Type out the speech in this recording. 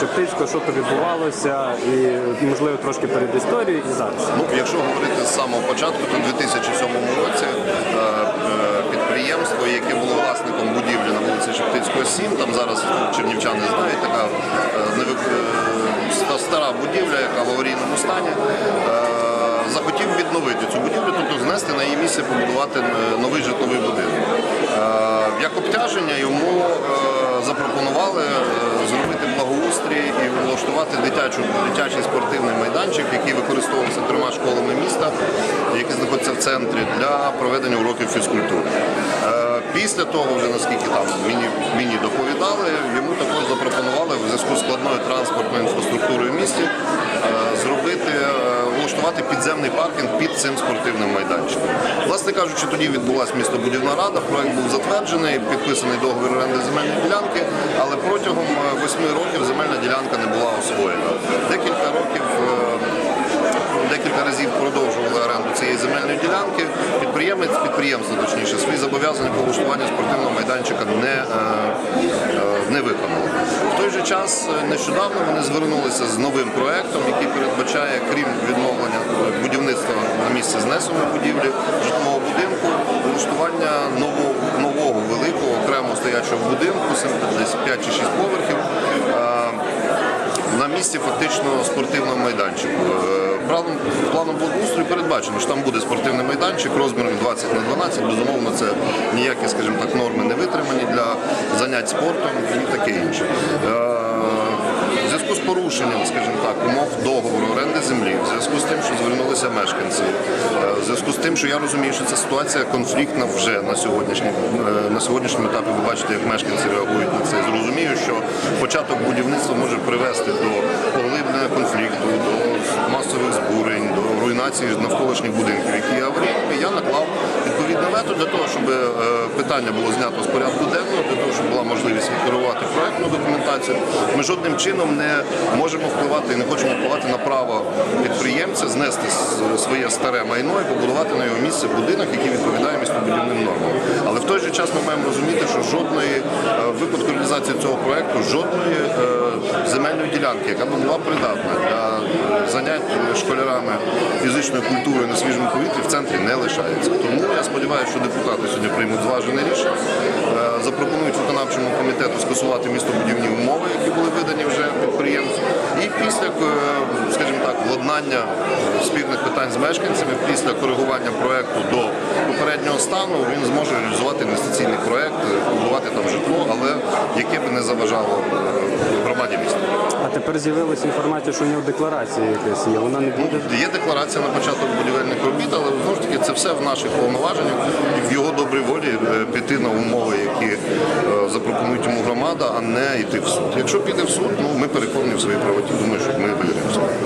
Шептицького, що то відбувалося, і можливо трошки перед історією і зараз. Ну, якщо говорити з самого початку, то у 2007 році е, е, підприємство, яке було власником будівлі на вулиці Шептицького 7, там зараз чернівчани знають, така е, стара будівля, яка в аварійному стані. Захотів відновити цю будівлю, тобто знести на її місце, побудувати новий житловий будинок. Як обтяження йому запропонували влаштувати дитячу, дитячий спортивний майданчик, який використовувався трьома школами міста, які знаходяться в центрі для проведення уроків фізкультури. Е, Після того, вже наскільки там мені, мені доповідали, йому також запропонували в зв'язку з складною транспортною інфраструктурою в місті влаштувати підземний паркінг під цим спортивним майданчиком. Власне кажучи, тоді відбулася містобудівна рада, проект був затверджений, підписаний договір оренди земельної ділянки, але протягом е, восьми років земельна ділянка не була освоєна. Підприємство точніше, свої зобов'язання по влаштуванню спортивного майданчика не, е, е, не виконало. В той же час е, нещодавно вони звернулися з новим проектом, який передбачає, крім відновлення будівництва на місці знесеної будівлі житлового будинку, влаштування нового, нового великого окремо стоячого будинку, десь 5 чи 6 поверхів. на місці фактично спортивного майданчику. Планом, планом благоустрою передбачено, що там буде спортивний майданчик розміром 20 на 12. Безумовно, це ніякі, скажімо так, норми не витримані для занять спортом і таке інше. Е, В зв'язку з порушенням, скажімо так, умов договору оренди землі, в зв'язку з тим, що звернулися мешканці, е, в зв'язку з тим, що я розумію, що ця ситуація конфліктна вже на сьогоднішній е, на сьогоднішньому етапі. Ви бачите, як мешканці реагують на це. Початок будівництва може привести до поглиблення конфлікту, до масових збурень, до руйнації навколишніх будинків, які є аварійними. Я наклав відповідне для того, щоб е, питання було знято з порядку денного, для того, щоб була можливість відкерувати проектну документацію. Ми жодним чином не можемо впливати і не хочемо впливати на право підприємця знести своє старе майно і побудувати на його місце будинок, який відповідає містобудівним нормам. Але в той же час ми маємо розуміти, що жодної е, випадку реалізації цього проекту жодної е, земельної ділянки, яка б була придатна для занять школярами фізичною культурою на свіжому повітрі в центрі не лишається. Тому я сподіваюся, що депутати сьогодні приймуть зважене рішення, е, запропонують виконавчому комітету скасувати містобудівні умови, які були видані вже підприємцю. І після, е, скажімо так, владнання спірних питань з мешканцями, після коригування проекту до попереднього стану, він зможе реалізувати інвестиційний проект, е, побудувати там житло, але яке би не заважало громаді міста. А тепер з'явилася інформація, що у нього декларація якась є. Вона не буде. Є декларація на початок будівельних робіт, але це все в наших повноваженнях і в його добрій волі е, піти на умови, які е, запропонують йому громада, а не йти в суд. Якщо піде в суд, ну ми переконані в своїй правоті. Думаю, що ми виграємо.